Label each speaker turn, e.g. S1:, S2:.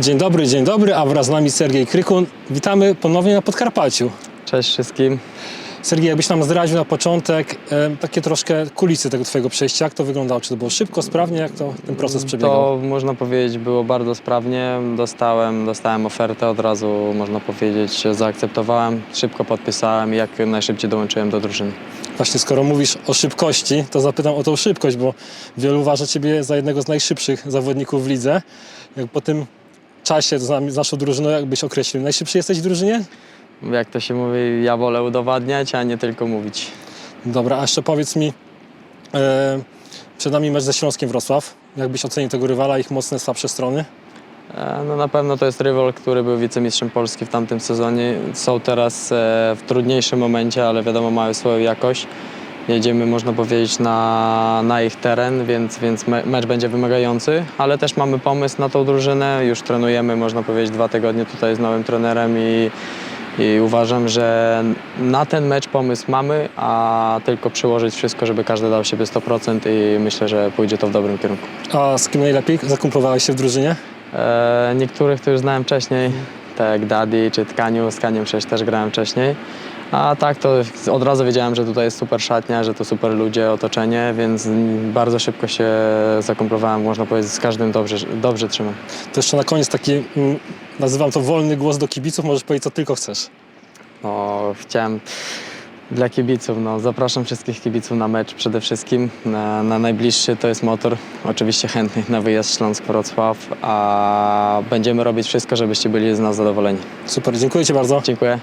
S1: Dzień dobry, dzień dobry, a wraz z nami Sergiej Krykun. Witamy ponownie na Podkarpaciu.
S2: Cześć wszystkim.
S1: Sergiej, jakbyś nam zdradził na początek e, takie troszkę kulisy tego twojego przejścia, jak to wyglądało? Czy to było szybko, sprawnie, jak to ten proces przebiegał?
S2: To można powiedzieć było bardzo sprawnie. Dostałem, dostałem ofertę od razu, można powiedzieć, zaakceptowałem, szybko podpisałem i jak najszybciej dołączyłem do drużyny.
S1: Właśnie skoro mówisz o szybkości, to zapytam o tą szybkość, bo wielu uważa Ciebie za jednego z najszybszych zawodników w lidze. Jak po tym czasie z, nami, z naszą drużyną, jakbyś określił, najszybszy jesteś w drużynie?
S2: Jak to się mówi, ja wolę udowadniać, a nie tylko mówić.
S1: Dobra, a jeszcze powiedz mi, e, przed nami mecz ze Śląskiem Wrocław. Jakbyś ocenił tego rywala, ich mocne, słabsze strony?
S2: E, No na pewno to jest rywal, który był wicemistrzem Polski w tamtym sezonie. Są teraz e, w trudniejszym momencie, ale wiadomo, mają swoją jakość. Jedziemy, można powiedzieć, na, na ich teren, więc, więc me, mecz będzie wymagający, ale też mamy pomysł na tą drużynę. Już trenujemy, można powiedzieć, dwa tygodnie tutaj z nowym trenerem i, i uważam, że na ten mecz pomysł mamy, a tylko przyłożyć wszystko, żeby każdy dał siebie 100% i myślę, że pójdzie to w dobrym kierunku.
S1: A z kim najlepiej zakumplowałeś się w drużynie?
S2: E, niektórych to już znałem wcześniej, tak jak Daddy czy Tkaniu, z Tkaniem przecież też grałem wcześniej. A tak to od razu wiedziałem, że tutaj jest super szatnia, że to super ludzie, otoczenie, więc bardzo szybko się zakomplowałem, można powiedzieć, z każdym dobrze, dobrze trzymam.
S1: To jeszcze na koniec taki, mm, nazywam to wolny głos do kibiców, możesz powiedzieć co tylko chcesz.
S2: No, chciałem dla kibiców, no, zapraszam wszystkich kibiców na mecz przede wszystkim. Na, na najbliższy to jest motor, oczywiście chętnych na wyjazd Śląsk-Wrocław, a będziemy robić wszystko, żebyście byli z nas zadowoleni.
S1: Super, dziękuję Ci bardzo.
S2: Dziękuję.